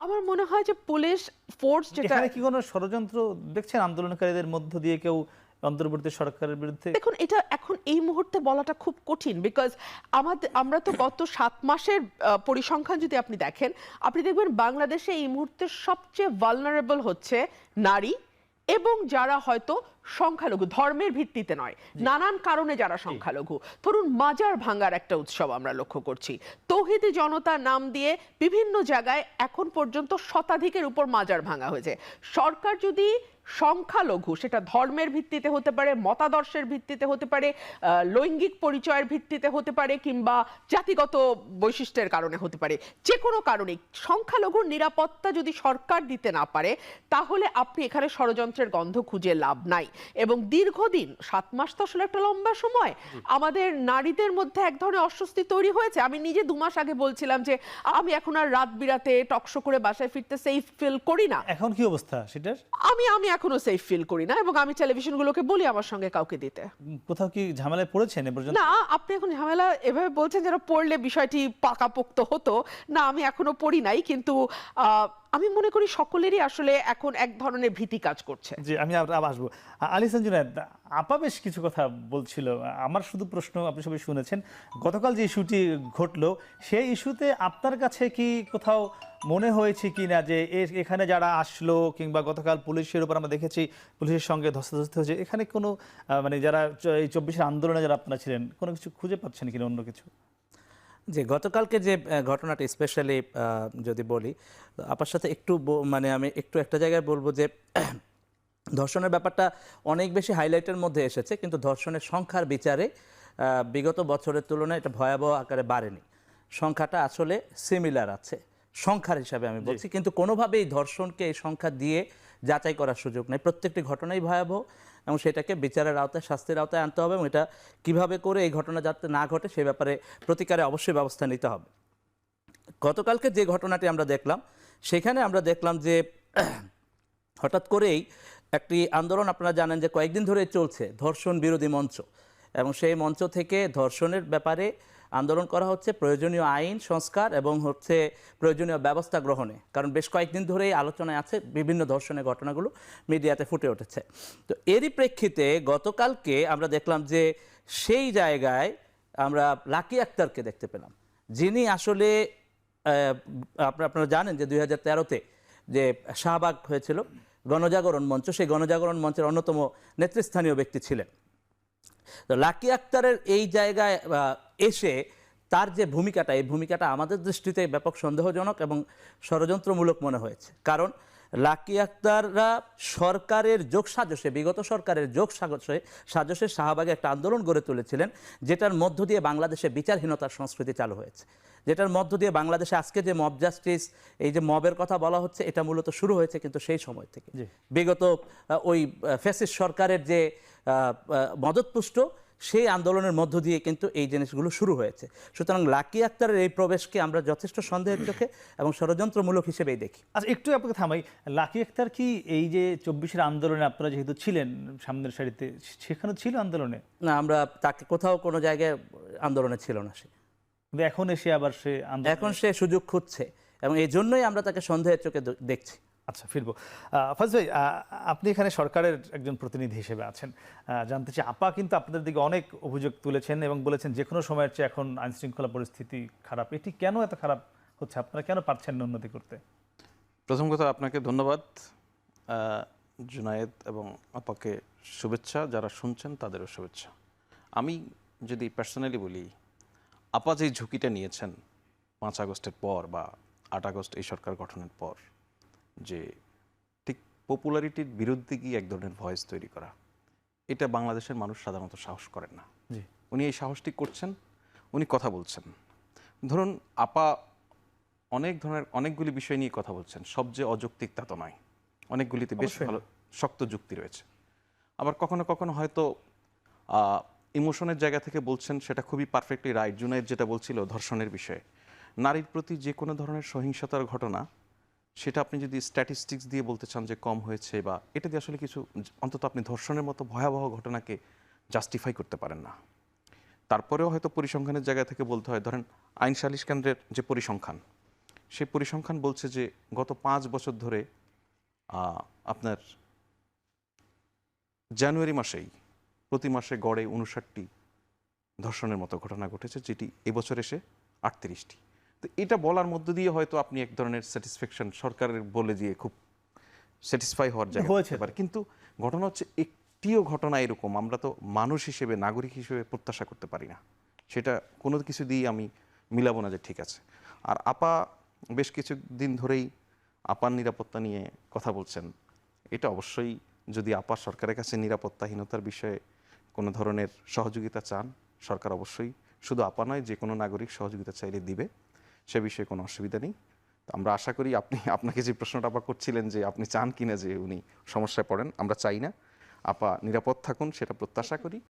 আমার মনে হয় যে পুলিশ ফোর্স যেটা এখানে কি কোনো ষড়যন্ত্র দেখছেন? আন্দোলনকারীদের মধ্য দিয়ে কেউ অন্তর্বর্তী সরকারের বিরুদ্ধে? দেখুন এটা এখন এই মুহূর্তে বলাটা খুব কঠিন বিকজ আমাদের আমরা তো গত সাত মাসের পরিসংখ্যান যদি আপনি দেখেন আপনি দেখবেন বাংলাদেশে এই মুহূর্তে সবচেয়ে ভালনারেবল হচ্ছে নারী এবং যারা হয়তো সংখ্যালঘু ধর্মের ভিত্তিতে নয় নানান কারণে যারা সংখ্যালঘু। ধরুন মাজার ভাঙ্গার একটা উৎসব আমরা লক্ষ্য করছি। তৌহিদি জনতা নাম দিয়ে বিভিন্ন জায়গায় এখন পর্যন্ত শতাধিকের উপর মাজার ভাঙা হয়েছে। সরকার যদি সংখ্যালঘু সেটা ধর্মের ভিত্তিতে হতে পারে মতাদর্শের ভিত্তিতে হতে পারে লৈঙ্গিক পরিচয়ের ভিত্তিতে হতে পারে কিংবা জাতিগত বৈশিষ্ট্যের কারণে হতে পারে যে কোনো কারণে সংখ্যালঘুর নিরাপত্তা যদি সরকার দিতে না পারে তাহলে আপনি এখানে ষড়যন্ত্রের গন্ধ খুঁজে লাভ নাই। এবং দীর্ঘদিন সাত মাস তো আসলে একটা লম্বা সময় আমাদের নারীদের মধ্যে এক ধরনের অস্বস্তি তৈরি হয়েছে। আমি নিজে দু মাস আগে বলছিলাম যে আমি এখন আর রাত বিরাতে টকশো করে বাসায় ফিরতে সেফ ফিল করি না। এখন কি অবস্থা সেটার? আমি আমি এখনও সেফ ফিল করি না এবং আমি টেলিভিশনগুলোকে বলি আমার সঙ্গে কাউকে দিতে। কোথাও কি ঝামেলায় পড়েছেন না আপনি এখন ঝামেলা এভাবে বলছেন যেন পড়লে বিষয়টি পাকাপোক্ত হতো। না আমি এখনও পড়ি নাই কিন্তু আহ, আমি মনে করি সকলেরই আসলে এখন এক ধরনের ভীতি কাজ করছে। জি, আমি আসব। আ- আলী সঞ্জুনায়দ আপা বেশ কিছু কথা বলছিল। আমার শুধু প্রশ্ন আপনি সবাই শুনেছেন। গতকাল যে ইস্যুটি ঘটলো, সেই ইস্যুতে আপনার কাছে কি কোথাও মনে হয়েছে কি না যে এখানে যারা আসলো কিংবা গতকাল পুলিশের উপর আমরা দেখেছি, পুলিশের সঙ্গে ধস্তাধস্তি হয়েছে, এখানে কোনো মানে যারা এই চব্বিশের আন্দোলনে যারা আপনারা ছিলেন, কোনো কিছু খুঁজে পাচ্ছেন কিনা অন্য কিছু? যে গতকালকে যে ঘটনাটা স্পেশালি যদি বলি আপার সাথে একটু মানে আমি একটু একটা জায়গায় বলব যে ধর্ষণের ব্যাপারটা অনেক বেশি হাইলাইটের মধ্যে এসেছে কিন্তু ধর্ষণের সংখ্যার বিচারে বিগত বছরের তুলনায় এটা ভয়াবহ আকারে বাড়েনি। সংখ্যাটা আসলে সিমিলার আছে সংখ্যার হিসাবে আমি বলছি কিন্তু কোনোভাবেই ধর্ষণকে এই সংখ্যা দিয়ে যাচাই করার সুযোগ নেই। প্রত্যেকটি ঘটনাই ভয়াবহ এবং সেটাকে বিচারের আওতায়, শাস্তির আওতায় আনতে হবে এবং এটা কীভাবে করে এই ঘটনা যাতে না ঘটে সে ব্যাপারে প্রতিকারে অবশ্যই ব্যবস্থা নিতে হবে। গতকালকে যে ঘটনাটি আমরা দেখলাম, সেখানে আমরা দেখলাম যে হঠাৎ করেই একটি আন্দোলন আপনারা জানেন যে কয়েকদিন ধরে চলছে, ধর্ষণ বিরোধী মঞ্চ। এবং সেই মঞ্চ থেকে ধর্ষণের ব্যাপারে আন্দোলন করা হচ্ছে প্রয়োজনীয় আইন, সংস্কার এবং হচ্ছে প্রয়োজনীয় ব্যবস্থা গ্রহণে। কারণ বেশ কয়েকদিন ধরেই আলোচনায় আছে বিভিন্ন ধর্ষণের ঘটনাগুলো মিডিয়াতে ফুটে উঠেছে। তো এরই প্রেক্ষিতে গতকালকে আমরা দেখলাম যে সেই জায়গায় আমরা লাকি আক্তারকে দেখতে পেলাম। যিনি আসলে আপনারা জানেন যে দুই হাজার তেরোতে যে শাহবাগ হয়েছিল গণজাগরণ মঞ্চ, সেই গণজাগরণ মঞ্চের অন্যতম নেতৃস্থানীয় ব্যক্তি ছিলেন। তো লাকি আক্তারের এই জায়গায় এসে তার যে ভূমিকাটা, এই ভূমিকাটা আমাদের দৃষ্টিতে ব্যাপক সন্দেহজনক এবং ষড়যন্ত্রমূলক মনে হয়েছে। কারণ লাকি আক্তাররা সরকারের যোগ সাজসে বিগত সরকারের যোগ সাজসে সাজসে শাহবাগে একটা আন্দোলন গড়ে তুলেছিলেন যেটার মধ্য দিয়ে বাংলাদেশে বিচারহীনতার সংস্কৃতি চালু হয়েছে। যেটার মধ্য দিয়ে বাংলাদেশে আজকে যে মব জাস্টিস এই যে মবের কথা বলা হচ্ছে এটা মূলত শুরু হয়েছে কিন্তু সেই সময় থেকে। বিগত ওই ফেসিস সরকারের যে মদতপুষ্ট সেই আন্দোলনের মধ্য দিয়ে কিন্তু এই জিনিসগুলো শুরু হয়েছে। সুতরাং লাকি আক্তারের এই প্রবেশকে আমরা যথেষ্ট সন্দেহের চোখে এবং ষড়যন্ত্রমূলক হিসেবেই দেখি। আচ্ছা একটু আপনাকে থামাই। লাকি আক্তার কি এই যে চব্বিশের আন্দোলনে আপনারা যেহেতু ছিলেন সামনের সারিতে সেখানে ছিল আন্দোলনে? না আমরা তাকে কোথাও কোনো জায়গায় আন্দোলনে ছিল না সে। এখন এসে আবার সে এখন সে সুযোগ খুঁজছে এবং এই জন্যই আমরা তাকে সন্দেহের চোখে দেখছি। আচ্ছা ফিরবো। ফাজ ভাই আপনি এখানে সরকারের একজন প্রতিনিধি হিসেবে আছেন। জানতে চাই, আপা কিন্তু আপনাদের দিকে অনেক অভিযোগ তুলেছেন এবং বলেছেন যে কোনো সময়ের চেয়ে এখন আইনশৃঙ্খলা পরিস্থিতি খারাপ। এটি কেন এত খারাপ হচ্ছে? আপনারা কেন পারছেন না উন্নতি করতে? প্রথম কথা, আপনাকে ধন্যবাদ। জুনায়েদ এবং আপাকে শুভেচ্ছা। যারা শুনছেন, তাদেরও শুভেচ্ছা। আমি যদি পার্সোনালি বলি, আপা যে ঝুঁকিটা নিয়েছেন পাঁচ আগস্টের পর বা আট আগস্ট এই সরকার গঠনের পর যে ঠিক পপুলারিটির বিরুদ্ধে গিয়ে এক ধরনের ভয়েস তৈরি করা। এটা বাংলাদেশের মানুষ সাধারণত সাহস করেন না। জি। উনি এই সাহসটি করছেন উনি কথা বলছেন। ধরুন আপা অনেক ধরনের অনেকগুলি বিষয় নিয়ে কথা বলছেন সব যে অযৌক্তিক তা তো নয়। অনেকগুলিতে বেশ ভালো শক্ত যুক্তি রয়েছে। আবার কখনো কখনো হয়তো ইমোশনের জায়গা থেকে বলছেন সেটা খুবই পারফেক্টলি রাইট জুনাইদ যেটা বলছিল ধর্ষণের বিষয়ে। নারীর প্রতি যে কোনো ধরনের সহিংসতার ঘটনা সেটা আপনি যদি স্ট্যাটিস্টিক্স দিয়ে বলতে চান যে কম হয়েছে বা এটা দিয়ে আসলে কিছু অন্তত আপনি ধর্ষণের মতো ভয়াবহ ঘটনাকে জাস্টিফাই করতে পারেন না। তারপরেও হয়তো পরিসংখ্যানের জায়গা থেকে বলতে হয়, ধরেন আইন সালিশ কেন্দ্রের যে পরিসংখ্যান, সেই পরিসংখ্যান বলছে যে গত পাঁচ বছর ধরে আপনার জানুয়ারি মাসেই, প্রতি মাসে গড়ে উনষাটটি ধর্ষণের মতো ঘটনা ঘটেছে, যেটি এবছর এসে আটত্রিশটি। তো এটা বলার মধ্য দিয়ে হয়তো আপনি এক ধরনের স্যাটিসফ্যাকশন সরকারের বলে দিয়ে খুব স্যাটিসফাই হওয়ার জায়গা হয়েছে। পারে কিন্তু ঘটনা হচ্ছে একটিও ঘটনা এরকম আমরা তো মানুষ হিসেবে নাগরিক হিসেবে প্রত্যাশা করতে পারি না। সেটা কোনো কিছু দিয়ে আমি মিলাবো না যে ঠিক আছে। আর আপা বেশ কিছু দিন ধরেই আপার নিরাপত্তা নিয়ে কথা বলছেন। এটা অবশ্যই যদি আপা সরকারের কাছে নিরাপত্তাহীনতার বিষয়ে কোনো ধরনের সহযোগিতা চান সরকার অবশ্যই শুধু আপা নয় যে কোনো নাগরিক সহযোগিতা চাইলে দিবে। সে বিষয়ে কোনো অসুবিধা নেই। তো আমরা আশা করি আপনি, আপনাকে যে প্রশ্নটা আপা করছিলেন যে আপনি চান কিনা যে উনি সমস্যায় পড়েন, আমরা চাই না। আপা নিরাপদ থাকুন, সেটা প্রত্যাশা করি।